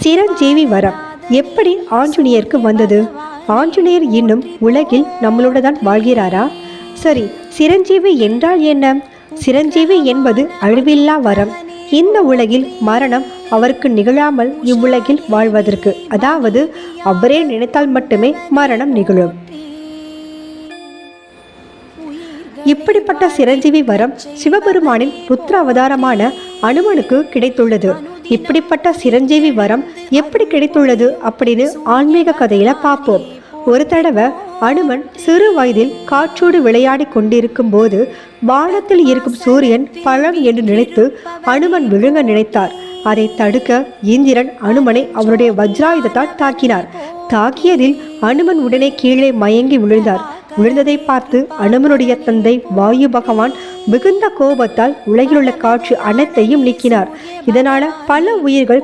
சிரஞ்சீவி வரம் எப்படி ஆஞ்சநேயருக்கு வந்தது? ஆஞ்சநேயர் இன்னும் உலகில் நம்மளோட தான் வாழ்கிறாரா? சரி சிரஞ்சீவி என்றால் என்ன? சிரஞ்சீவி என்பது அழிவில்லா வரம். இந்த உலகில் மரணம் அவருக்கு நிகழாமல் இவ்வுலகில் வாழ்வதற்கு. அதாவது அவரே நினைத்தால் மட்டுமே மரணம் நிகழும். இப்படிப்பட்ட சிரஞ்சீவி வரம் சிவபெருமானின் ருத்ர அவதாரமான அனுமனுக்கு கிடைத்துள்ளது. இப்படிப்பட்ட சிரஞ்சீவி வரம் எப்படி கிடைத்துள்ளது அப்படின்னு ஆன்மீக கதையில பார்ப்போம். ஒரு தடவை அனுமன் சிறு வயதில் காற்றோடு விளையாடி கொண்டிருக்கும் போது வானத்தில் இருக்கும் சூரியன் பழம் என்று நினைத்து அனுமன் விழுங்க நினைத்தார். அதை தடுக்க இந்திரன் அனுமனை அவருடைய வஜ்ராயுதத்தால் தாக்கினார். தாக்கியதில் அனுமன் உடனே கீழே மயங்கி விழுந்தார். விழுந்ததை பார்த்து அனுமனுடைய தந்தை வாயு பகவான் மிகுந்த கோபத்தால் உலகிலுள்ள காற்று அனைத்தையும் நீக்கினார். இதனால பல உயிர்கள்